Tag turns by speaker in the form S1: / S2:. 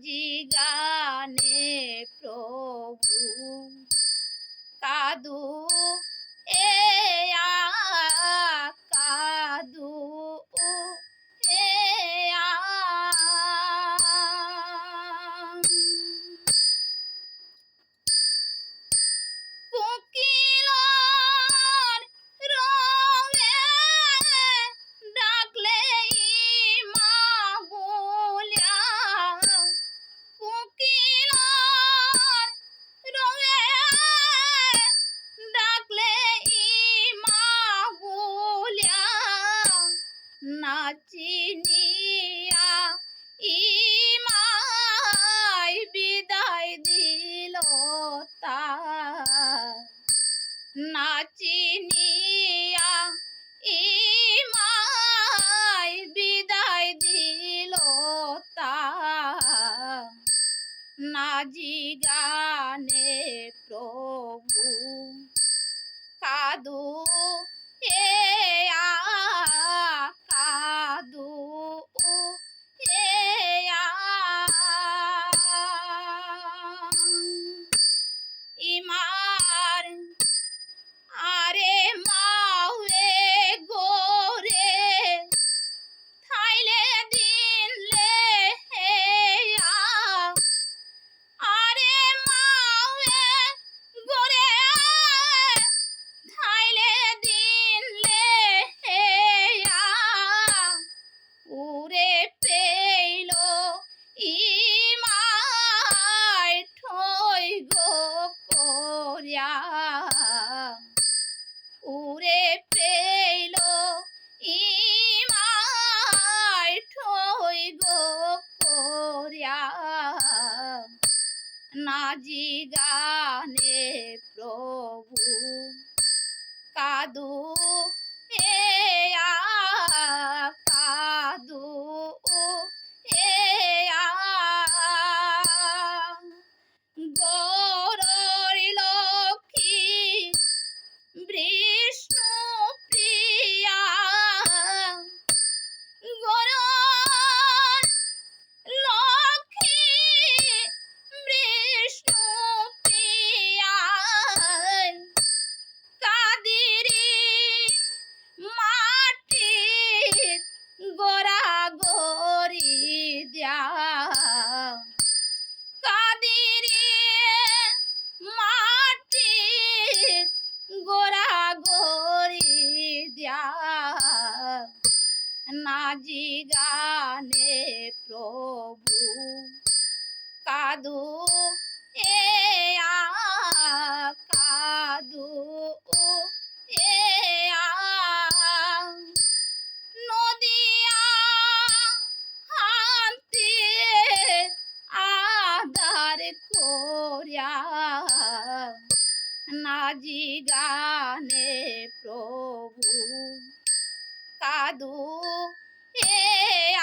S1: জিগানে প্রভু কাদু ইমাই বিদায় দিল তার। নাচিনিয়া ইমাই বিদায় দিল তার। নাজি গানে প্রভু কাদু এ নাজি গানে প্রভু কাদু নাজি গানে প্রভু কাদু, এ কাদু, এ নদিয়া হান্তি আদার কোরিয়া নাজি গানে প্রভু কাদু 哎呀。